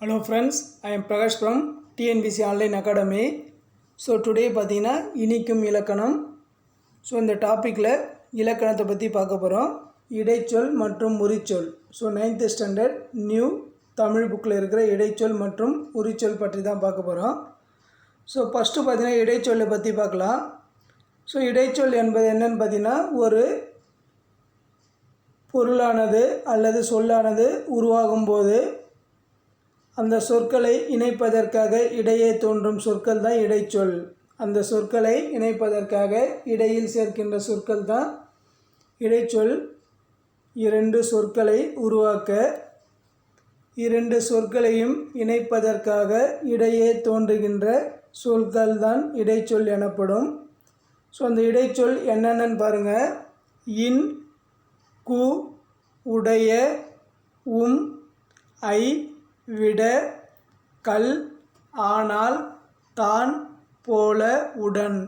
Hello friends I am Prakash from TNPSC online academy so today பார்த்தீங்கன்னா இனிக்கும் இலக்கணம். So இந்த டாப்பிக்கில் இலக்கணத்தை பற்றி பார்க்க போகிறோம் இடைச்சொல் மற்றும் உரிச்சொல். So ninth standard new Tamil புக்கில் இருக்கிற இடைச்சொல் மற்றும் உரிச்சொல் பற்றி தான் பார்க்க போகிறோம் ஸோ ஃபஸ்ட்டு பார்த்தீங்கன்னா இடைச்சொல்லை பற்றி பார்க்கலாம். ஸோ இடைச்சொல் என்பது என்னன்னு பார்த்தீங்கன்னா ஒரு பொருளானது அல்லது சொல்லானது உருவாகும் போது அந்த சொற்களை இணைப்பதற்காக இடையே தோன்றும் சொற்கள் தான் இடைச்சொல். அந்த சொற்களை இணைப்பதற்காக இடையில் சேர்க்கின்ற சொற்கள் தான் இடைச்சொல். இரண்டு சொற்களை உருவாக்க இரண்டு சொற்களையும் இணைப்பதற்காக இடையே தோன்றுகின்ற சொற்கள் தான் இடைச்சொல் எனப்படும். ஸோ அந்த இடைச்சொல் என்னென்னு பாருங்கள் இன் கு உடைய உம் ஐ விட கல் ஆனால் தான் போல உடன்.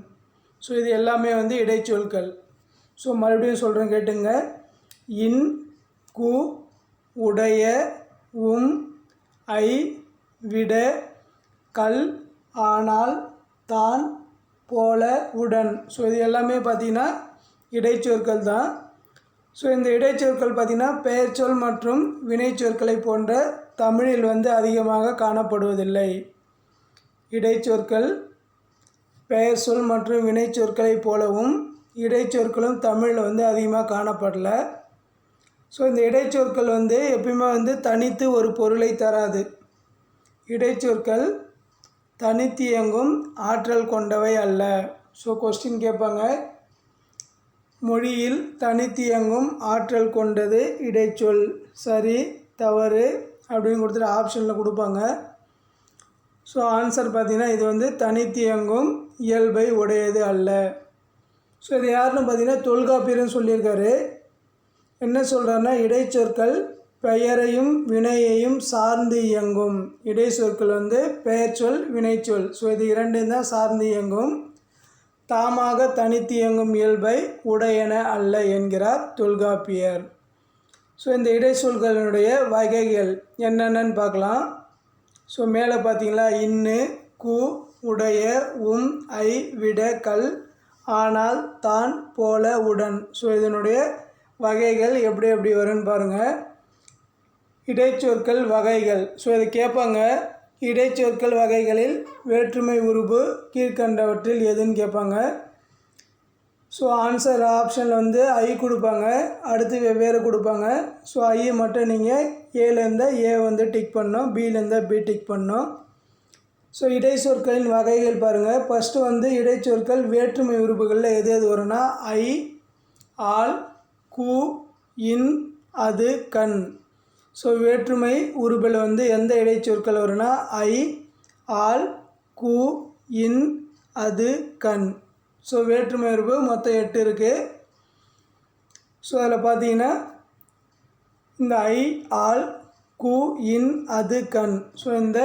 ஸோ இது எல்லாமே வந்து இடைச்சொற்கள் ஸோ மறுபடியும் சொல்கிறேன் கேட்டுங்க. இன் கு உடைய உம் ஐ விட கல் ஆனால் தான் போல உடன். ஸோ இது எல்லாமே பார்த்தீங்கன்னா இடைச்சொற்கள் தான். ஸோ இந்த இடைச்சொற்கள் பார்த்திங்கன்னா பெயர்ச்சொல் மற்றும் வினைச்சொற்களை போன்ற தமிழில் வந்து அதிகமாக காணப்படுவதில்லை. இடைச்சொற்கள் பெயர் சொல் மற்றும் வினைச்சொற்களைப் போலவும் இடைச்சொற்களும் தமிழில் வந்து அதிகமாக காணப்படல. ஸோ இந்த இடைச்சொற்கள் வந்து எப்பயுமே வந்து தனித்து ஒரு பொருளை தராது. இடைச்சொற்கள் தனித்து இயங்கும் ஆற்றல் கொண்டவை அல்ல. ஸோ கொஸ்டின் கேட்பாங்க. மொழியில் தனித்து இயங்கும் ஆற்றல் கொண்டது இடைச்சொல். சரி தவறு. அப்படின்னு கொடுத்துட்டு ஆப்ஷனில் கொடுப்பாங்க. ஸோ ஆன்சர் பார்த்திங்கன்னா இது வந்து தனித்து இயங்கும் இயல்பை உடையது அல்ல. ஸோ இது யாருன்னு பார்த்தீங்கன்னா தொல்காப்பியர்னு சொல்லியிருக்காரு. என்ன சொல்கிறாருன்னா இடைச்சொற்கள் பெயரையும் வினையையும் சார்ந்து இயங்கும். இடைச்சொற்கள் வந்து பெயர்ச்சொல் வினைச்சொல் ஸோ இது இரண்டும் தான் சார்ந்து இயங்கும். தாமாக தனித்து இயங்கும் இயல்பை உடையன அல்ல என்கிறார் தொல்காப்பியர். ஸோ இந்த இடைச்சொல்களினுடைய வகைகள் என்னென்னு பார்க்கலாம். ஸோ மேலே பார்த்தீங்களா? இன்னு கு உடைய உம் ஐ விட கல் ஆனால் தான் போல உடன். ஸோ இதனுடைய வகைகள் எப்படி எப்படி வரும்னு பாருங்கள் இடைச்சொற்கள் வகைகள். ஸோ இதை கேட்பாங்க. இடைச்சொற்கள் வகைகளில் வேற்றுமை உருபு கீழ்கண்டவற்றில் எதுன்னு கேட்பாங்க. ஸோ ஆன்சர் ஆப்ஷனில் வந்து ஐ கொடுப்பாங்க. அடுத்து வெவ்வேறு கொடுப்பாங்க. ஸோ ஐயை மட்டும் நீங்கள் ஏலேருந்து ஏ வந்து டிக் பண்ணோம் பிலேருந்து பி டிக் பண்ணோம் ஸோ இடைச்சொற்களின் வகைகள் பாருங்கள் ஃபஸ்ட்டு வந்து இடைச்சொற்கள் வேற்றுமை உறுப்புகளில் எது எது வரும்னா ஐ ஆல் கு இன் அது கண். ஸோ வேற்றுமை உருபில் வந்து எந்த இடைச்சொற்கள் வரும்னா ஐ ஆல் கு இன் அது கண். ஸோ வேற்றுமை உருவு மொத்தம் எட்டு இருக்குது ஸோ அதில் பார்த்தீங்கன்னா இந்த ஐ ஆல் கு இன் அது கண். ஸோ இந்த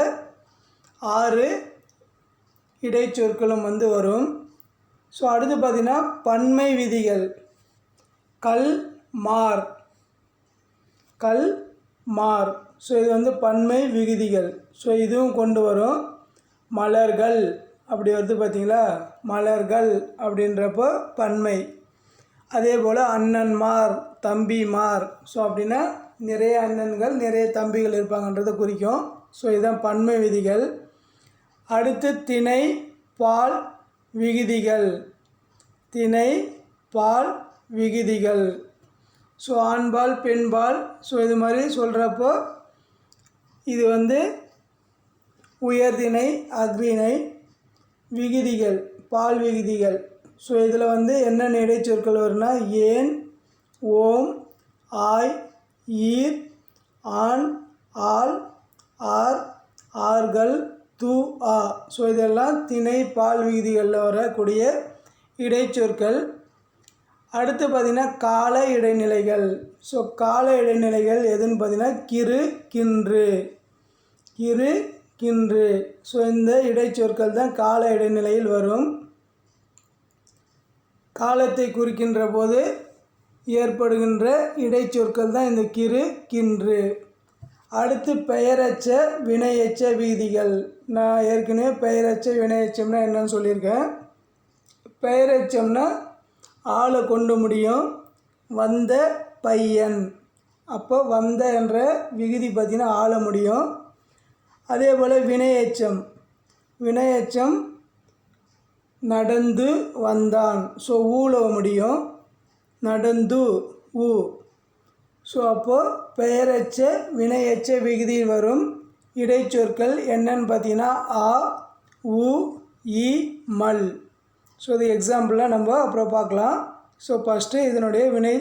ஆறு இடைச்சொற்களும் வந்து வரும். ஸோ அடுத்து பார்த்திங்கன்னா பன்மை விதிகள். கல் மார். கல் மார். ஸோ இது வந்து பன்மை விகுதிகள். ஸோ இதுவும் கொண்டு வரும். மலர்கள். அப்படி வருது பார்த்திங்களா? மலர்கள் அப்படின்றப்போ பன்மை. அதே போல் அண்ணன்மார் தம்பிமார். ஸோ அப்படின்னா நிறைய அண்ணன்கள் நிறைய தம்பிகள் இருப்பாங்கன்றதை குறிக்கும். ஸோ இதுதான் பன்மை விதிகள். அடுத்து திணை பால் விகுதிகள். திணை பால் விகுதிகள். ஸோ ஆண்பால் பெண்பால் ஸோ இது மாதிரி சொல்கிறப்போ இது வந்து உயர்திணை அக்ரிணை விகுதிகள் பால் விகுதிகள். ஸோ இதில் வந்து என்னென்ன இடைச்சொற்கள் வரும்னா ஏன் ஓம் ஆய் ஈர் ஆண் ஆல் ஆர் ஆர்கள் து ஆ. ஸோ இதெல்லாம் திணை பால் விகுதிகளில் வரக்கூடிய இடைச்சொற்கள். அடுத்து பார்த்திங்கன்னா கால இடைநிலைகள். ஸோ கால இடைநிலைகள் எதுன்னு பார்த்திங்கன்னா கிரு கின்று. கிரு கின்று ஸோ இந்த இடைச்சொற்கள் தான் கால இடைநிலையில் வரும். காலத்தை குறிக்கின்ற போது ஏற்படுகின்ற இடைச்சொற்கள் தான் இந்த கிரு கின்று. அடுத்து பெயரச்ச வினையச்ச வீதிகள். நான் ஏற்கனவே பெயரச்ச வினையச்சம்னா என்னன்னு சொல்லியிருக்கேன். பெயரச்சம்னா ஆளை கொண்டு முடியும். வந்த பையன். அப்போ வந்த என்ற விகுதி பார்த்திங்கன்னா ஆள முடியும். அதே போல் வினையச்சம் வினையச்சம் நடந்து வந்தான். ஸோ ஊழ முடியும். நடந்து ஊ. ஸோ அப்போது பெயரச்ச வினையச்ச விகுதியில் வரும் இடைச்சொற்கள் என்னன்னு பார்த்தீங்கன்னா ஆ உ இ மல். ஸோ இது எக்ஸாம்பிளாக நம்ம அப்புறம் பார்க்கலாம். ஸோ ஃபஸ்ட்டு இதனுடைய வினை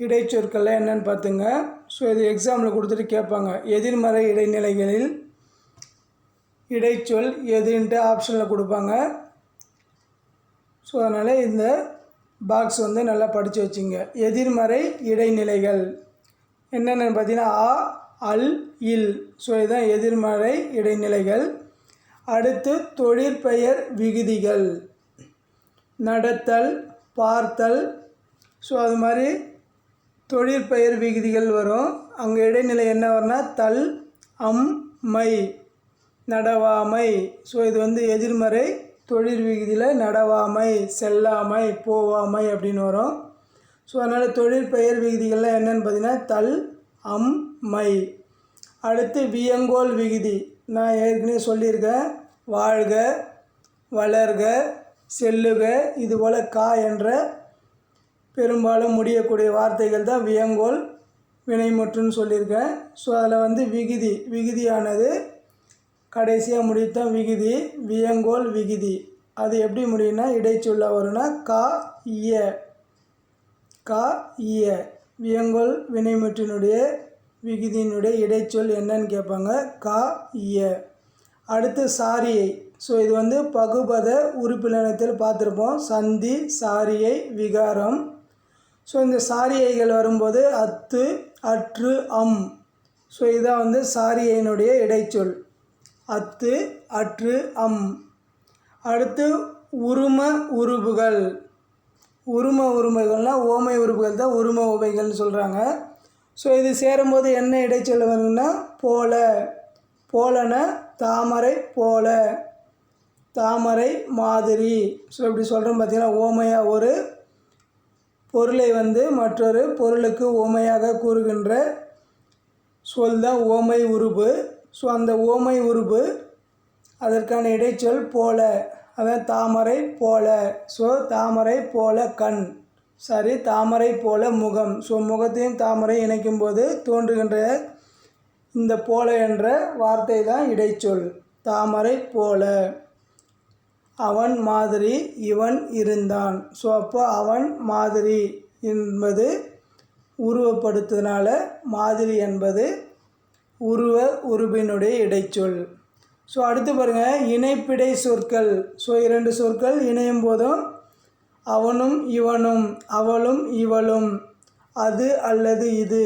இடைச்சொற்களில் என்னன்னு பார்த்துங்க. ஸோ இது எக்ஸாமில் கொடுத்துட்டு கேட்பாங்க. எதிர்மறை இடைநிலைகளில் இடைச்சொல் எதுன்ட்டு ஆப்ஷனில் கொடுப்பாங்க. ஸோ அதனால் இந்த பாக்ஸ் வந்து நல்லா படித்து வச்சுங்க. எதிர்மறை இடைநிலைகள். என்னென்னு பார்த்தீங்கன்னா ஆ அல் இல். ஸோ இதுதான் எதிர்மறை இடைநிலைகள். அடுத்து தொழிற்பெயர் விகுதிகள். நடத்தல் பார்த்தல். ஸோ அது மாதிரி தொழிற்பெயர் விகுதிகள் வரும். அங்கே இடைநிலை என்ன வரும்னா தல் அம் மை நடவாமை. ஸோ இது வந்து எதிர்மறை தொழில் விகுதியில் நடவாமை செல்லாமை போவாமை அப்படின்னு வரும். ஸோ அதனால் தொழிற்பெயர் விகுதிகள்லாம் என்னென்னு பார்த்தீங்கன்னா தல் அம் மை. அடுத்து வியங்கோல் விகுதி. நான் ஏற்கனவே சொல்லியிருக்கேன். வாழ்க வளர்க செல்லுக இதுபோல் கா என்ற பெரும்பாலும் முடியக்கூடிய வார்த்தைகள் தான் வியங்கோல் வினைமுற்றுன்னு சொல்லியிருக்கேன். ஸோ அதில் வந்து விகுதி விகுதியானது கடைசியாக முடித்தான் விகுதி வியங்கோல் விகுதி. அது எப்படி முடியும்னா இடைச்சொல்ல வரும்னா கா இய. கா இய. வியங்கோல் வினைமுற்றினுடைய விகுதியினுடைய இடைச்சொல் என்னன்னு கேட்பாங்க. கா இய. அடுத்து சாரியை. ஸோ இது வந்து பகுபத உறுப்பினத்தில் பார்த்துருப்போம். சந்தி சாரியை விகாரம். ஸோ இந்த சாரியைகள் வரும்போது அத்து அற்று அம். ஸோ இதான் வந்து சாரியையினுடைய இடைச்சொல். அத்து அற்று அம். அடுத்து உரும உருபுகள். உரும உருமைகள்னால் ஓமை உருபுகள் தான் உரும உபைகள்னு சொல்கிறாங்க ஸோ இது சேரும்போது என்ன இடைச்சொல் வருங்கன்னா போல. போலன தாமரை போல. தாமரை மாதிரி. ஸோ இப்படி சொல்கிறோம் பார்த்தீங்கன்னா ஓமையாக ஒரு பொருளை வந்து மற்றொரு பொருளுக்கு ஓமையாக கூறுகின்ற சொல் தான் ஓமை உருபு. ஸோ அந்த ஓமை உருபு அதற்கான இடைச்சொல் போல. அதான் தாமரை போல. ஸோ தாமரை போல கண். சரி தாமரை போல முகம். ஸோ முகத்தையும் தாமரை இணைக்கும் போது தோன்றுகின்ற இந்த போல என்ற வார்த்தை தான் இடைச்சொல். தாமரை போல. அவன் மாதிரி இவன் இருந்தான். ஸோ அப்போ அவன் மாதிரி என்பது உருவப்படுத்துனால மாதிரி என்பது உருவ உருபினுடைய இடைச்சொல். ஸோ அடுத்து பாருங்கள் இணைப்பிடை சொற்கள். ஸோ இரண்டு சொற்கள் இணையும் போதும். அவனும் இவனும் அவளும் இவளும். அது அல்லது இது.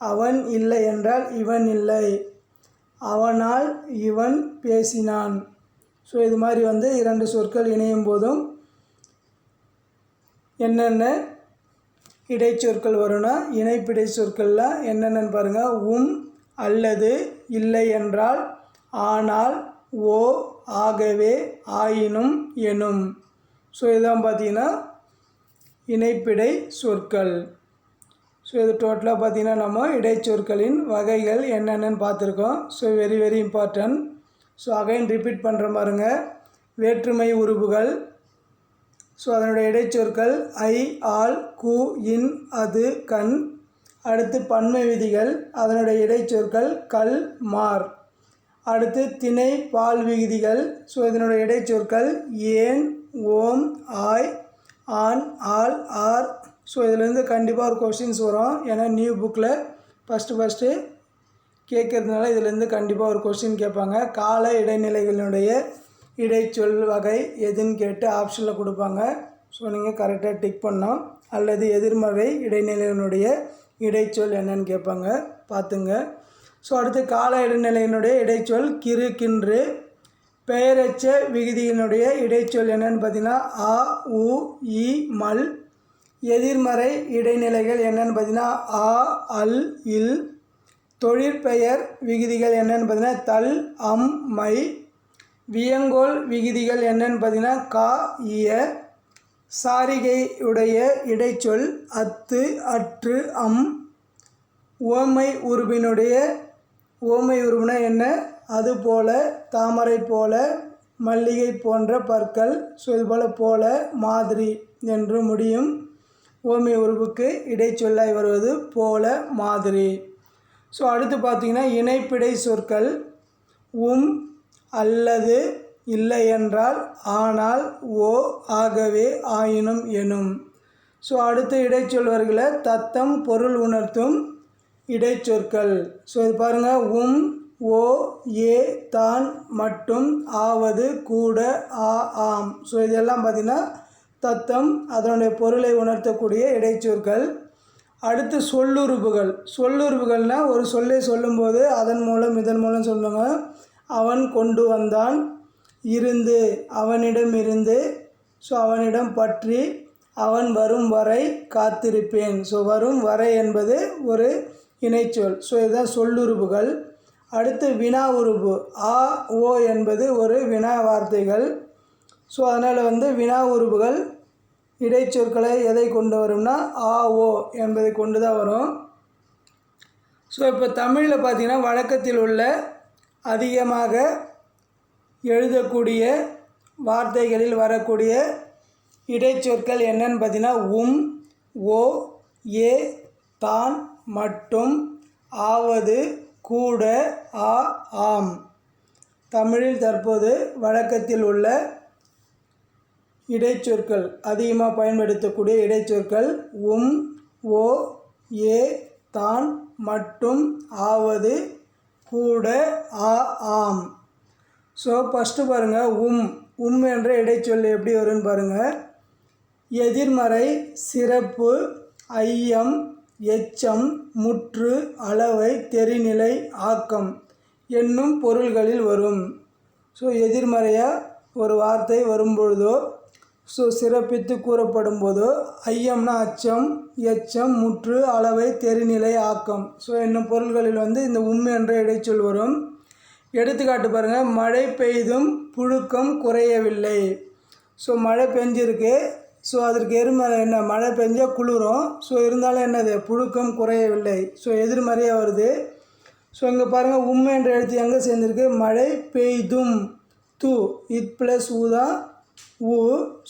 அவன் இல்லை என்றால் இவன் இல்லை. அவனால் இவன் பேசினான். ஸோ இது மாதிரி வந்து இரண்டு சொற்கள் இணையும் போதும். என்னென்ன இடைச்சொற்கள் வரும்னா இணைப்பிடை சொற்கள்லாம் என்னென்னு பாருங்கள் உம் அல்லது இல்லை என்றால் ஆனால் ஓ ஆகவே ஆயினும் எனும். ஸோ இதான் பார்த்தீங்கன்னா இணைப்பிடை சொற்கள். ஸோ இது டோட்டலாக பார்த்தீங்கன்னா நம்ம இடைச்சொற்களின் வகைகள் என்னென்னு பார்த்துருக்கோம். So very very important so again repeat பண்ணுற பாருங்க வேற்றுமை உறுப்புகள். ஸோ அதனுடைய இடைச்சொற்கள் ஐ ஆல் கு இன் அது கண். அடுத்து பன்மை விதிகள் அதனுடைய இடைச்சொற்கள் கல் மார். அடுத்து திணை பால் விகுதிகள். ஸோ இதனுடைய இடைச்சொற்கள் ஏன் ஓம் ஆய் ஆன் ஆல் ஆர். ஸோ இதுலேருந்து கண்டிப்பாக ஒரு கொஷின்ஸ் வரும். ஏன்னா நியூ புக்கில் ஃபஸ்ட்டு ஃபஸ்ட்டு கேட்கறதுனால இதுலேருந்து கண்டிப்பாக ஒரு கொஸ்டின் கேட்பாங்க. கால இடைநிலைகளினுடைய இடைச்சொல் வகை எதுன்னு கேட்டு ஆப்ஷனில் கொடுப்பாங்க. ஸோ நீங்கள் கரெக்டாக டிக் பண்ணோம் அல்லது எதிர்மறை இடைநிலையினுடைய இடைச்சொல் என்னன்னு கேட்பாங்க. பார்த்துங்க. ஸோ அடுத்து கால இடைநிலையினுடைய இடைச்சொல் கிறு கின்று. பெயரச்ச விகுதியினுடைய இடைச்சொல் என்னன்னு பார்த்தீங்கன்னா ஆ உ இ மல். எதிர்மறை இடைநிலைகள் என்னன்னு பார்த்தீங்கன்னா ஆ அல் இல். தொழிற்பெயர் விகுதிகள் என்னென்னு பார்த்தீங்கன்னா தல் அம் மை. வியங்கோல் விகுதிகள் என்னென்னு பார்த்தீங்கன்னா கா இய. சாரிகையுடைய இடைச்சொல் அத்து அற்று அம். ஓமை உருபினுடைய ஓமை உருபினா என்ன? அதுபோல தாமரை போல மல்லிகை போன்ற பற்கள். ஸோ இதுபோல் போல மாதிரி என்று முடியும். ஓமை உருவுக்கு இடைச்சொல்லாய் வருவது போல மாதிரி. ஸோ அடுத்து பார்த்தீங்கன்னா இணைப்பிடை சொற்கள் உம் அல்லது இல்லை என்றால் ஆனால் ஓ ஆகவே ஆயினும் எனும். ஸோ அடுத்த இடைச்சொல்வர்களை தத்தம் பொருள் உணர்த்தும் இடைச்சொற்கள். ஸோ இது பாருங்கள் உம் ஓ ஏ தான் மட்டும் ஆவது கூட ஆ ஆம். ஸோ இதெல்லாம் பார்த்திங்கன்னா தத்தம் அதனுடைய பொருளை உணர்த்தக்கூடிய இடைச்சொற்கள். அடுத்து சொல்லுறுப்புகள். சொல்லுறுப்புகள்னால் ஒரு சொல்லை சொல்லும்போது அதன் மூலம் இதன் மூலம் சொல்லுங்க. அவன் கொண்டு வந்தான் இருந்து அவனிடம் இருந்து ஸோ அவனிடம் பற்றி அவன் வரும் வரை காத்திருப்பேன். ஸோ வரும் வரை என்பது ஒரு இணைச்சொல். ஸோ இதுதான் சொல்லுறுப்புகள். அடுத்து வினா உறுப்பு. ஆ ஓ என்பது ஒரு வினா வார்த்தைகள். ஸோ அதனால் வந்து வினா உறுப்புகள் இடைச்சொற்களை எதை கொண்டு வரும்னா ஆ ஓ என்பதை கொண்டு தான் வரும். ஸோ இப்போ தமிழில் பார்த்தீங்கன்னா வழக்கத்தில் உள்ள அதிகமாக எழுதக்கூடிய வார்த்தைகளில் வரக்கூடிய இடைச்சொற்கள் என்னன்னு பார்த்தீங்கன்னா உம் ஓ ஏ தான் மட்டும் ஆவது கூட ஆ ஆம். தமிழில் தற்போது வழக்கத்தில் உள்ள இடைச்சொற்கள் அதிகமாக பயன்படுத்தக்கூடிய இடைச்சொற்கள் உம் ஓ ஏ தான் மட்டும் ஆவது கூட ஆ ஆம். ஸோ ஃபஸ்ட்டு பாருங்கள் உம். உம் என்ற இடைச்சொல் எப்படி வரும்னு பாருங்கள் எதிர்மறை சிறப்பு ஐயம் எச்சம் முற்று அளவை தெரிநிலை ஆக்கம் என்னும் பொருள்களில் வரும். ஸோ எதிர்மறையாக ஒரு வார்த்தை வரும்பொழுதோ ஸோ சிறப்பித்து கூறப்படும் போதோ ஐயம்னா அச்சம் எச்சம் முற்று அளவை தெரிநிலை ஆக்கம். ஸோ என்னும் பொருள்களில் வந்து இந்த உண்மை என்ற இடைச்சொல் வரும். எடுத்துக்காட்டு பாருங்கள் மழை பெய்தும் புழுக்கம் குறையவில்லை. ஸோ மழை பெஞ்சிருக்கு. ஸோ அதற்கு எதிர்மறை என்ன மழை பெஞ்சால் குளிரும். ஸோ இருந்தாலும் என்னது புழுக்கம் குறையவில்லை. ஸோ எதிர்மறையாக வருது. ஸோ இங்கே பாருங்கள் உண்மை என்ற எழுத்து எங்கே சேர்ந்துருக்கு? மழை பெய்தும். து இத் ப்ளஸ் ஊ தான் உ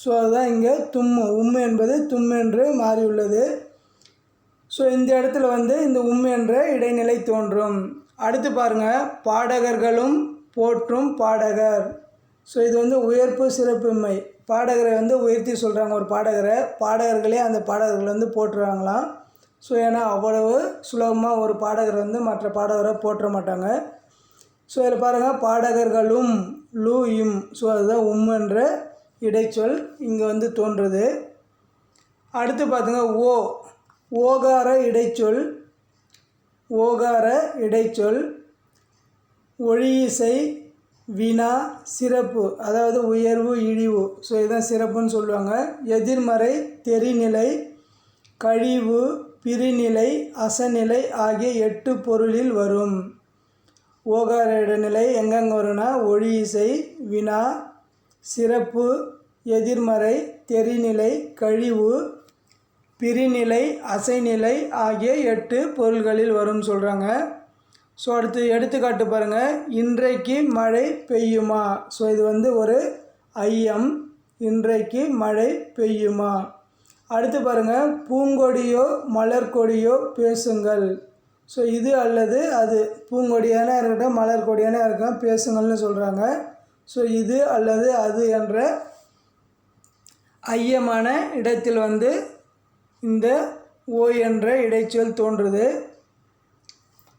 ஸோ அதுதான் இங்கே தும்மு உம்மு என்பது தும்மு என்று மாறியுள்ளது. ஸோ இந்த இடத்துல வந்து இந்த உம்மு என்ற இடைநிலை தோன்றும். அடுத்து பாருங்கள் பாடகர்களும் போற்றும் பாடகர். ஸோ இது வந்து உயர்ப்பு சிறப்புமை பாடகரை வந்து உயர்த்தி சொல்கிறாங்க ஒரு பாடகரை. பாடகர்களே அந்த பாடகர்கள் வந்து போட்டுருவாங்களாம் ஸோ ஏன்னா அவ்வளவு சுலபமாக ஒரு பாடகர் வந்து மற்ற பாடகரை போற்ற மாட்டாங்க. ஸோ இதில் பாருங்கள் பாடகர்களும் லூ இம். ஸோ அதுதான் உம் என்ற இடைச்சொல் இங்கே வந்து தோன்றுது. அடுத்து பார்த்துங்க ஓ ஓகார இடைச்சொல் ஓகார இடைச்சொல் ஒழியிசை வினா சிறப்பு அதாவது உயர்வு இழிவு. ஸோ இதுதான் சிறப்புன்னு சொல்லுவாங்க. எதிர்மறை தெரிநிலை கழிவு பிரிநிலை அசநிலை ஆகிய எட்டு பொருளில் வரும். ஓகார இடைநிலை எங்கெங்கே வரும்னா ஒழியிசை வினா சிறப்பு எதிர்மறை தெரிநிலை கழிவு பிரிநிலை அசைநிலை ஆகிய எட்டு பொருள்களில் வரும்னு சொல்கிறாங்க ஸோ அடுத்து எடுத்துக்காட்டு பாருங்கள் இன்றைக்கு மழை பெய்யுமா? ஸோ இது வந்து ஒரு ஐயம். இன்றைக்கு மழை பெய்யுமா? அடுத்து பாருங்கள் பூங்கொடியோ மலர்கொடியோ பேசுங்கள். ஸோ இது அல்லது அது பூங்கொடியான இருக்கட்டும் மலர் கொடியான இருக்கட்டும் பேசுங்கள்னு சொல்கிறாங்க ஸோ இது அல்லது அது என்ற ஐயமான இடத்தில் வந்து இந்த ஓ என்ற இடைச்சொல் தோன்றுது.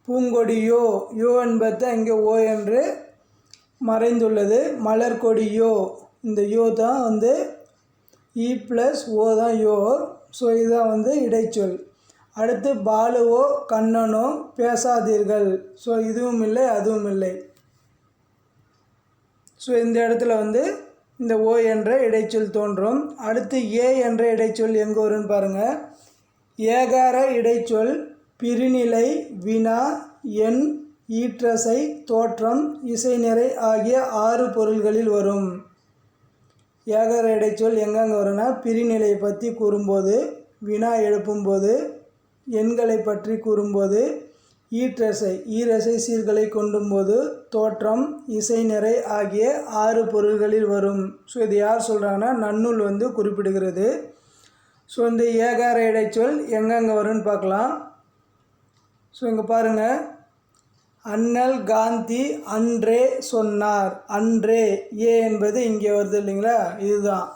பூங்கொடியோ யோ என்பது இங்கே ஓ என்று மறைந்துள்ளது. மலர்கொடியோ இந்த யோ தான் வந்து இ ப்ளஸ் ஓ தான் யோ. ஸோ இதுதான் வந்து இடைச்சொல். அடுத்து பாலுவோ கண்ணனோ பேசாதீர்கள். ஸோ இதுவும் இல்லை அதுவும் இல்லை. ஸோ இந்த இடத்துல வந்து இந்த ஓ என்ற இடைச்சொல் தோன்றும். அடுத்து ஏ என்ற இடைச்சொல் எங்கே வரும்னு பாருங்கள் ஏகார இடைச்சொல் பிரிநிலை வினா எண் ஈற்றசை தோற்றம் இசைநிறை ஆகிய ஆறு பொருள்களில் வரும். ஏகார இடைச்சொல் எங்கெங்கே வரும்னா பிரிநிலையை பற்றி கூறும்போது வினா எழுப்பும்போது எண்களை பற்றி கூறும்போது ஈற்றசை ஈரசை சீர்களை கொண்டும்போது தோற்றம் இசை நிறை ஆகிய ஆறு பொருள்களில் வரும். ஸோ இது யார் சொல்கிறாங்கன்னா நன்னூல் வந்து குறிப்பிடுகிறது. ஸோ இந்த ஏகார இடைச்சொல் எங்கெங்கே வரும்னு பார்க்கலாம். ஸோ இங்கே பாருங்கள் அண்ணல் காந்தி அன்றே சொன்னார். அன்றே ஏ என்பது இங்கே வருது இல்லைங்களா? இதுதான்.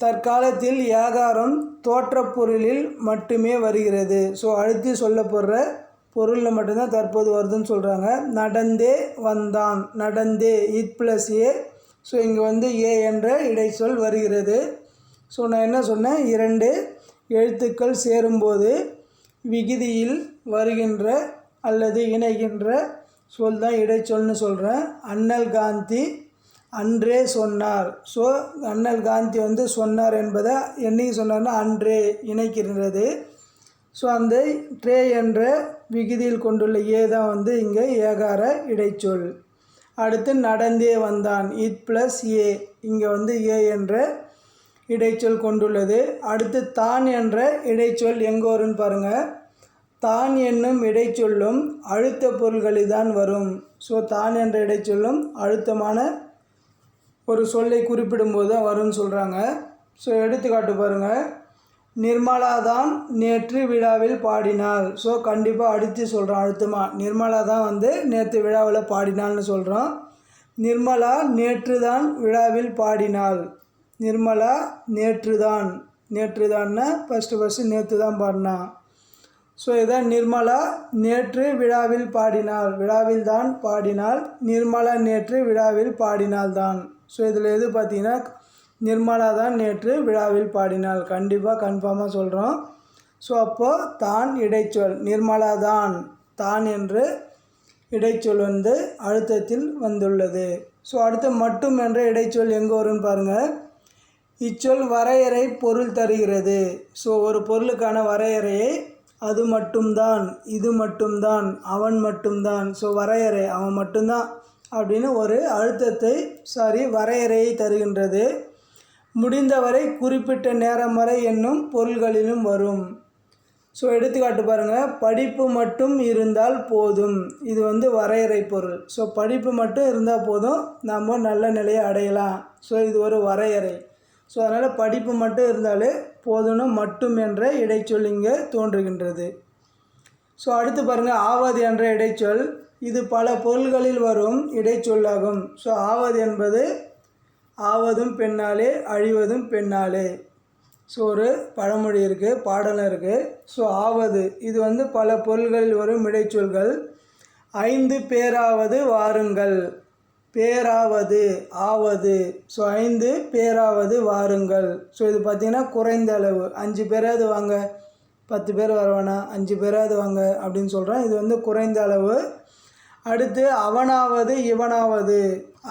தற்காலத்தில் ஏகாரம் தோற்றப்பொருளில் மட்டுமே வருகிறது. ஸோ அடுத்து சொல்லப்படுற பொருளில் மட்டும்தான் தற்போது வருதுன்னு சொல்கிறாங்க நடந்தே வந்தான். நடந்தே இட் ப்ளஸ் ஏ ஸோ இங்கே வந்து ஏ என்ற இடைச்சொல் வருகிறது. ஸோ நான் என்ன சொன்னேன்? இரண்டு எழுத்துக்கள் சேரும்போது விகுதியில் வருகின்ற அல்லது இணைகின்ற சொல் தான் இடைச்சொல்னு சொல்கிறேன் அண்ணல் காந்தி அன்றே சொன்னார். ஸோ அண்ணல் காந்தி வந்து சொன்னார் என்பதை என்னைக்கு சொன்னார்னா அன்றே இணைக்கின்றது. ஸோ அந்த ட்ரே என்ற விகுதியில் கொண்டுள்ள ஏ தான் வந்து இங்கே ஏகார இடைச்சொல். அடுத்து நடந்தே வந்தான். இட் ப்ளஸ் ஏ. இங்கே வந்து ஏ என்ற இடைச்சொல் கொண்டுள்ளது. அடுத்து தான் என்ற இடைச்சொல் எங்கே வரும்னு பாருங்கள் தான் என்னும் இடைச்சொல்லும் அழுத்த பொருள்களில் தான் வரும். ஸோ தான் என்ற இடைச்சொல்லும் அழுத்தமான ஒரு சொல்லை குறிப்பிடும்போது தான் வரும்னு சொல்கிறாங்க ஸோ எடுத்துக்காட்டு பாருங்கள் நிர்மலா தான் நேற்று விழாவில் பாடினாள். ஸோ கண்டிப்பாக அடித்து சொல்கிறோம் அழுத்தமாக நிர்மலா தான் வந்து நேற்று விழாவில் பாடினாள்னு சொல்கிறோம் நிர்மலா நேற்று தான் விழாவில் பாடினாள். நிர்மலா நேற்று தான் நேற்று தான்னா ஃபஸ்ட்டு ஃபஸ்ட்டு நேற்று தான் பாடினா. ஸோ இதான் நிர்மலா நேற்று விழாவில் பாடினாள். விழாவில் தான் பாடினாள். நிர்மலா நேற்று விழாவில் பாடினாள் தான் ஸோ இதில் எது பார்த்தீங்கன்னா நிர்மலா தான் நேற்று விழாவில் பாடினாள். கண்டிப்பாக கன்ஃபார்மாக சொல்கிறோம் ஸோ அப்போது தான் இடைச்சொல். நிர்மலா தான் தான் என்று இடைச்சொல் வந்து அழுத்தத்தில் வந்துள்ளது. ஸோ அடுத்து மட்டும் என்ற இடைச்சொல் எங்கே வரும்னு பாருங்கள் இச்சொல் வரையறை பொருள் தருகிறது. ஸோ ஒரு பொருளுக்கான வரையறையை அது மட்டும்தான் இது மட்டும்தான் அவன் மட்டும்தான். ஸோ வரையறை அவன் மட்டும்தான் அப்படின்னு ஒரு அழுத்தத்தை சாரி வரையறையை தருகின்றது. முடிந்தவரை குறிப்பிட்ட நேரம் வரை என்னும் பொருள்களிலும் வரும். ஸோ எடுத்துக்காட்டு பாருங்கள் படிப்பு மட்டும் இருந்தால் போதும். இது வந்து வரையறை பொருள். ஸோ படிப்பு மட்டும் இருந்தால் போதும். நாம் நல்ல நிலையை அடையலாம். ஸோ இது ஒரு வரையறை. ஸோ அதனால் படிப்பு மட்டும் இருந்தாலே போதும்னு மட்டும் என்ற இடைச்சொல் இங்கே தோன்றுகின்றது. ஸோ அடுத்து பாருங்கள் ஆவது என்ற இடைச்சொல். இது பல பொருள்களில் வரும் இடைச்சொல்லாகும். ஸோ ஆவது என்பது ஆவதும் பெண்ணாலே அழிவதும் பெண்ணாலே. ஸோ ஒரு பழமொழி இருக்குது பாடலும் இருக்குது ஸோ ஆவது இது வந்து பல பொருள்களில் வரும் இடைச்சொல்கள். ஐந்து பேராவது வாருங்கள். பேராவது ஆவது. ஸோ ஐந்து பேராவது வாருங்கள். ஸோ இது பார்த்திங்கன்னா குறைந்த அளவு. அஞ்சு பேராவது வாங்க. பத்து பேர் வரவேணா அஞ்சு பேராவது வாங்க அப்படின்னு சொல்கிறேன் இது வந்து குறைந்த அளவு. அடுத்து அவனாவது இவனாவது.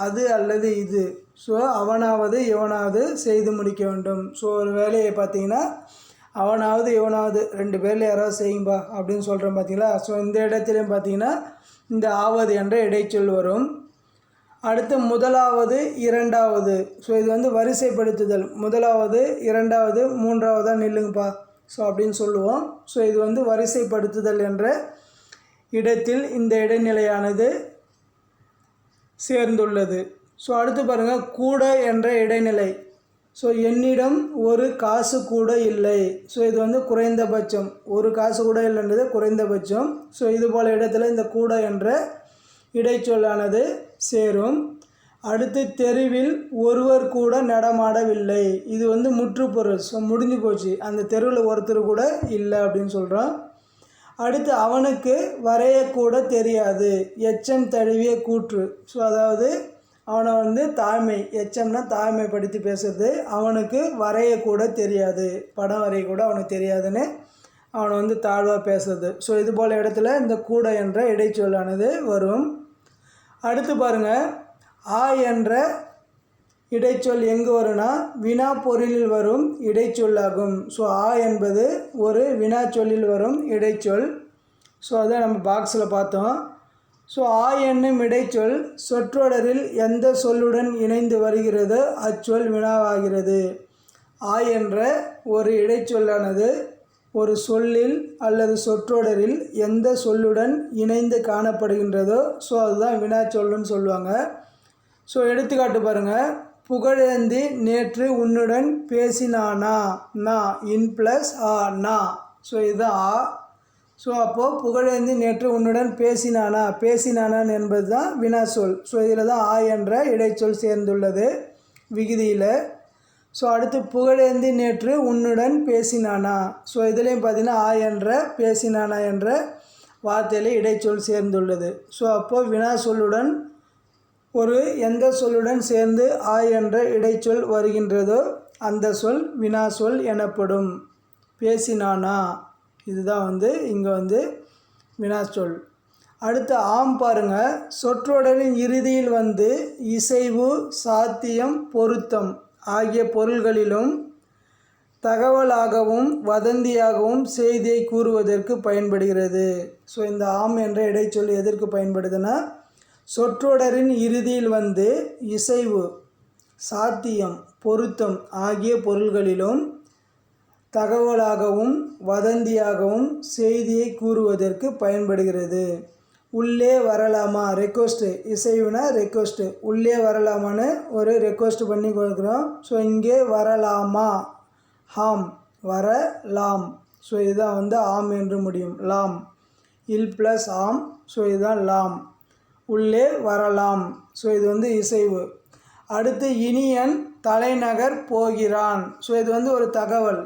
அது அல்லது இது. ஸோ அவனாவது இவனாவது செய்து முடிக்க வேண்டும். ஸோ ஒரு வேலையை பார்த்தீங்கன்னா அவனாவது இவனாவது ரெண்டு பேரில் யாராவது செய்யும்பா அப்படின்னு சொல்கிறோம் பார்த்தீங்களா? ஸோ இந்த இடத்துலையும் பார்த்தீங்கன்னா இந்த ஆவது என்ற இடைச்சொல் வரும். அடுத்து முதலாவது இரண்டாவது. ஸோ இது வந்து வரிசைப்படுத்துதல். முதலாவது இரண்டாவது மூன்றாவதாக நில்லுங்கப்பா. ஸோ அப்படின்னு சொல்லுவோம். ஸோ இது வந்து வரிசைப்படுத்துதல் என்ற இடத்தில் இந்த இடைநிலையானது சேர்ந்துள்ளது. ஸோ அடுத்து பாருங்கள் கூட என்ற இடைநிலை. ஸோ என்னிடம் ஒரு காசு கூட இல்லை. ஸோ இது வந்து குறைந்தபட்சம். ஒரு காசு கூட இல்லைன்றது குறைந்தபட்சம். ஸோ இது போல் இடத்துல இந்த கூட என்ற இடைச்சொல்லானது சேரும். அடுத்து தெருவில் ஒருவர் கூட நடமாடவில்லை. இது வந்து முற்றுப்பொருள். ஸோ முடிஞ்சு போச்சு. அந்த தெருவில் ஒருத்தர் கூட இல்லை அப்படின்னு சொல்கிறோம் அடுத்து அவனுக்கு வரையக்கூட தெரியாது. எச்சம் தழுவிய கூற்று. ஸோ அதாவது அவனை வந்து தாய்மை எச்சம்னா தாய்மைப்படுத்தி பேசுறது. அவனுக்கு வரையக்கூட தெரியாது. படம் வரைய கூட அவனுக்கு தெரியாதுன்னு அவனை வந்து தாழ்வாக பேசுறது. ஸோ இது போல் இடத்துல இந்த கூட என்ற இடைச்சொல்லானது வரும். அடுத்து பாருங்கள் ஆ என்ற இடைச்சொல் எங்கு வரும்னா வினா பொருளில் வரும் இடைச்சொல்லாகும். ஸோ ஆ என்பது ஒரு வினா சொல்லில் வரும் இடைச்சொல். ஸோ அதை நம்ம பாக்ஸில் பார்த்தோம். ஸோ ஆ என்னும் இடைச்சொல் சொற்றொடரில் எந்த சொல்லுடன் இணைந்து வருகிறதோ? அச்சொல் வினாவாகிறது. ஆ என்ற ஒரு இடைச்சொல்லானது ஒரு சொல்லில் அல்லது சொற்றொடரில் எந்த சொல்லுடன் இணைந்து காணப்படுகின்றதோ ஸோ அதுதான் வினாச்சொல்லுன்னு சொல்லுவாங்க. ஸோ எடுத்துக்காட்டு பாருங்கள் புகழேந்தி நேற்று உன்னுடன் பேசினானா? நா இன் ப்ளஸ் ஆ நா. ஸோ இதுதான் ஆ. ஸோ அப்போது புகழேந்தி நேற்று உன்னுடன் பேசினானா? பேசினானான் என்பது தான் வினாசொல் ஸோ இதில் தான் ஆ என்ற இடைச்சொல் சேர்ந்துள்ளது விகுதியில். ஸோ அடுத்து புகழேந்தி நேற்று உன்னுடன் பேசினானா? ஸோ இதுலேயும் பார்த்தீங்கன்னா ஆ என்ற பேசினானா என்ற வார்த்தையில் இடைச்சொல் சேர்ந்துள்ளது. ஸோ அப்போது வினா சொல்லுடன் ஒரு எந்த சொல்லுடன் சேர்ந்து ஆ என்ற இடைச்சொல் வருகின்றதோ அந்த சொல் வினா சொல் எனப்படும். பேசினானா? இதுதான் வந்து இங்கே வந்து வினாச்சொல் அடுத்து ஆம் பாருங்கள் சொற்றொடரின் இறுதியில் வந்து இசைவு சாத்தியம் பொருத்தம் ஆகிய பொருள்களிலும் தகவலாகவும் வதந்தியாகவும் செய்தியை கூறுவதற்கு பயன்படுகிறது. ஸோ இந்த ஆம் என்ற இடைச்சொல் எதற்கு பயன்படுதுன்னா சொற்றொடரின் இறுதியில் வந்து இசைவு சாத்தியம் பொருத்தம் ஆகிய பொருள்களிலும் தகவலாகவும் வதந்தியாகவும் செய்தியை கூறுவதற்கு பயன்படுகிறது. உள்ளே வரலாமா? ரெக்வஸ்ட்டு இசைவுனா ரெக்வஸ்ட்டு உள்ளே வரலாமான்னு ஒரு ரெக்வஸ்ட் பண்ணி கொடுக்குறோம். ஸோ இங்கே வரலாமா? ஹாம். வரலாம். ஸோ இதுதான் வந்து ஆம் என்று முடியும். லாம். இல் ப்ளஸ் ஆம். ஸோ இதுதான் லாம். உள்ளே வரலாம். ஸோ இது வந்து இசைவு. அடுத்து இனியன் தலைநகர் போகிறான். ஸோ இது வந்து ஒரு தகவல்.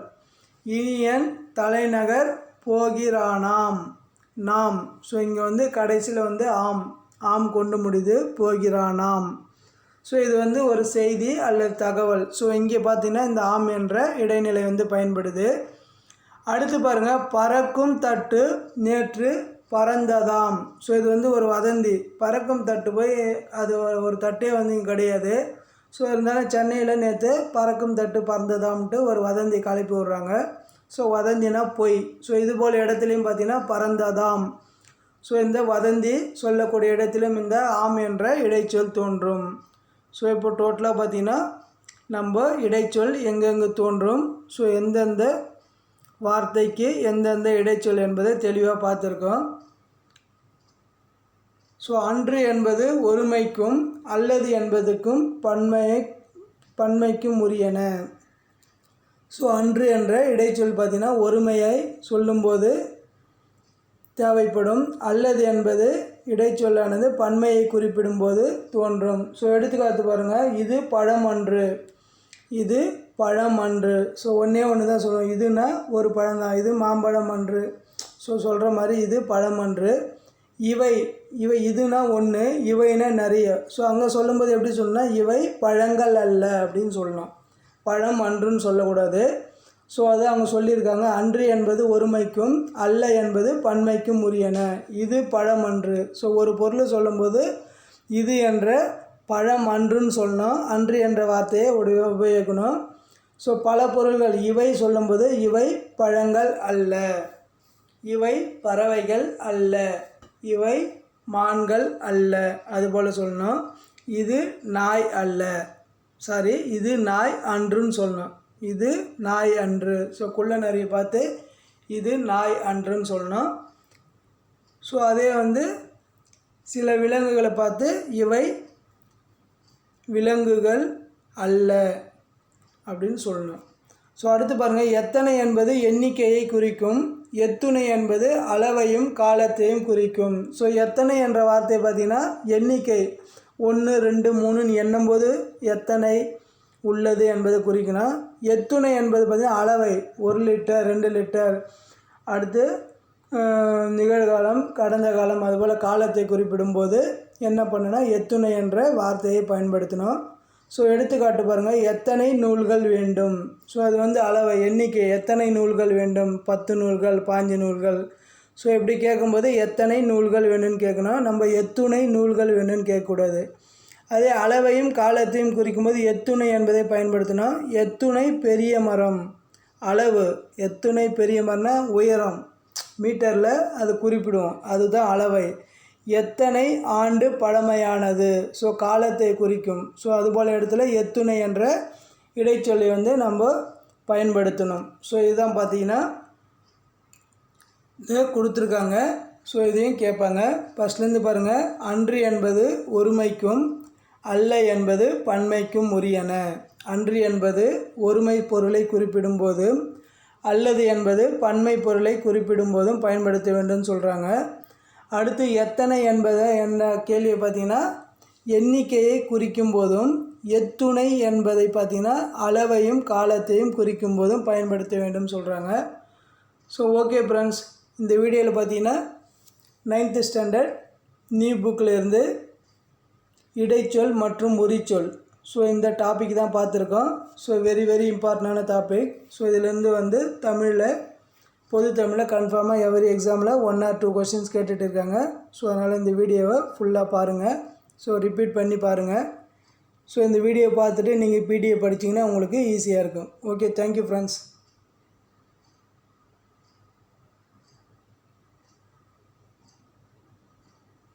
இனியன் தலைநகர் போகிறானாம். நாம். ஸோ இங்கே வந்து கடைசியில் வந்து ஆம். ஆம் கொண்டு முடிது போகிறானாம். ஸோ இது வந்து ஒரு செய்தி அல்லது தகவல். ஸோ இங்கே பார்த்தீங்கன்னா இந்த ஆம் என்ற இடைநிலை வந்து பயன்படுது. அடுத்து பாருங்கள் பறக்கும் தட்டு நேற்று பறந்ததாம். ஸோ இது வந்து ஒரு வதந்தி. பறக்கும் தட்டு போய் அது ஒரு தட்டே வந்து இங்கே கிடையாது. ஸோ இருந்தாலும் சென்னையில் நேற்று பறக்கும் தட்டு பறந்ததாம்ட்டு ஒரு வதந்தி கலப்பி விட்றாங்க ஸோ வதந்தினா பொய். ஸோ இது போல் இடத்துலையும் பார்த்தீங்கன்னா பறந்ததாம். ஸோ இந்த வதந்தி சொல்லக்கூடிய இடத்திலும் இந்த ஆம் என்ற இடைச்சொல் தோன்றும். ஸோ இப்போ டோட்டலாக பார்த்தீங்கன்னா நம்ம இடைச்சொல் எங்கெங்கே தோன்றும்? ஸோ எந்தெந்த வார்த்தைக்கு எந்தெந்த இடைச்சொல் என்பதை தெளிவாக பார்த்துருக்கோம். ஸோ அன்று என்பது ஒருமைக்கும் அல்லது என்பதுக்கும் பன்மையை பன்மைக்கும் உரியன. ஸோ அன்று என்ற இடைச்சொல் பார்த்தீங்கன்னா ஒருமையை சொல்லும்போது தேவைப்படும். அல்லது என்பது இடைச்சொல்லானது பன்மையை குறிப்பிடும்போது தோன்றும். ஸோ எடுத்துக்காட்டு பாருங்கள் இது பழம் அன்று இது பழம் அன்று ஸோ ஒன்றே ஒன்று தான் சொல்லுவோம். இதுனா ஒரு பழம் தான் இது மாம்பழம் அன்று. ஸோ சொல்கிற மாதிரி இது பழம் அன்று இவை இவை இதுனா ஒன்று இவைனா நிறைய. ஸோ அங்கே சொல்லும்போது எப்படி சொன்னால் இவை பழங்கள் அல்ல அப்படின்னு சொல்லலாம் பழம் அன்றுன்னு சொல்லக்கூடாது. ஸோ அதை அவங்க சொல்லியிருக்காங்க. அன்று என்பது ஒருமைக்கும் அல்ல என்பது பன்மைக்கும் உரியன. இது பழம் அன்று. ஸோ ஒரு பொருள் சொல்லும்போது இது என்ற பழம் அன்றுன்னு சொல்லணும். அன்று என்ற வார்த்தையை உபயோகிக்கணும். ஸோ பல பொருள்கள். இவை சொல்லும்போது இவை பழங்கள் அல்ல. இவை பறவைகள் அல்ல. இவை மான்கள் அல்ல. அதுபோல் சொல்லணும். இது நாய் அல்ல. சாரி இது நாய் அன்றுன்னு சொல்லணும். இது நாய் அன்று. ஸோ குள்ள நிறைய பார்த்து இது நாய் அன்றுன்னு சொல்லணும். ஸோ அதே வந்து சில விலங்குகளை பார்த்து இவை விலங்குகள் அல்ல அப்படின்னு சொல்லணும். ஸோ அடுத்து பாருங்கள் எத்தனை என்பது எண்ணிக்கையை குறிக்கும். எத்துணை என்பது அளவையும் காலத்தையும் குறிக்கும். ஸோ எத்தனை என்ற வார்த்தை பார்த்திங்கன்னா எண்ணிக்கை. ஒன்று ரெண்டு மூணுன்னு எண்ணும்போது எத்தனை உள்ளது என்பதை குறிக்கணும் எத்துணை என்பது பார்த்திங்கன்னா அளவை. ஒரு லிட்டர் ரெண்டு லிட்டர். அடுத்து நிகழ்காலம் கடந்த காலம் அதுபோல் காலத்தை குறிப்பிடும்போது என்ன பண்ணுன்னா எத்துணை என்ற வார்த்தையை பயன்படுத்தணும். ஸோ எடுத்துக்காட்டு பாருங்கள் எத்தனை நூல்கள் வேண்டும்? ஸோ அது வந்து அளவை எண்ணிக்கை. எத்தனை நூல்கள் வேண்டும்? பத்து நூல்கள் பாஞ்சு நூல்கள். ஸோ இப்படி கேட்கும்போது எத்தனை நூல்கள் வேணும்னு கேட்கணும் நம்ம எத்துணை நூல்கள் வேணும்னு கேட்கக்கூடாது அதே அளவையும் காலத்தையும் குறிக்கும்போது எத்துணை என்பதை பயன்படுத்தினா எத்துணை பெரிய மரம். அளவு எத்துணை பெரிய மரம்னா உயரம். மீட்டரில் அது குறிப்பிடுவோம் அதுதான் அளவை. எத்தனை ஆண்டு பழமையானது? ஸோ காலத்தை குறிக்கும். ஸோ அதுபோல் இடத்துல எத்துணை என்ற இடைச்சொல்லை வந்து நம்ம பயன்படுத்தணும். ஸோ இதுதான் பார்த்தீங்கன்னா இதை கொடுத்துருக்காங்க. ஸோ இதையும் கேட்பாங்க. ஃபஸ்ட்லேருந்து பாருங்கள் அன்று என்பது ஒருமைக்கும் அல்ல என்பது பன்மைக்கும் உரியன. அன்று என்பது ஒருமை பொருளை குறிப்பிடும்போது அல்லது என்பது பன்மை பொருளை குறிப்பிடும்போதும் பயன்படுத்த வேண்டும் சொல்கிறாங்க அடுத்து எத்தனை என்பதை என்ன கேள்வியை பார்த்தீங்கன்னா எண்ணிக்கையை குறிக்கும் போதும் எத்துணை என்பதை பார்த்தீங்கன்னா அளவையும் காலத்தையும் குறிக்கும் போதும் பயன்படுத்த வேண்டும் சொல்கிறாங்க ஸோ ஓகே ஃப்ரெண்ட்ஸ் இந்த வீடியோவில் பார்த்தீங்கன்னா நைன்த்து ஸ்டாண்டர்ட் நியூ புக்கில் இருந்து இடைச்சொல் மற்றும் உரிச்சொல். ஸோ இந்த டாபிக் தான் பார்த்துருக்கோம். ஸோ வெரி வெரி இம்பார்ட்டண்டான டாபிக் ஸோ இதுலேருந்து வந்து தமிழில் பொது தமிழில் கன்ஃபார்மாக எவரி எக்ஸாமில் ஒன் ஆர் டூ கொஷின்ஸ் கேட்டுட்டு இருக்காங்க. ஸோ அதனால் இந்த வீடியோவை ஃபுல்லாக பாருங்கள் ஸோ ரிப்பீட் பண்ணி பாருங்கள் ஸோ இந்த வீடியோ பார்த்துட்டு நீங்கள் பிடிஏ படிச்சிங்கன்னா உங்களுக்கு ஈஸியாக இருக்கும். Okay thank you friends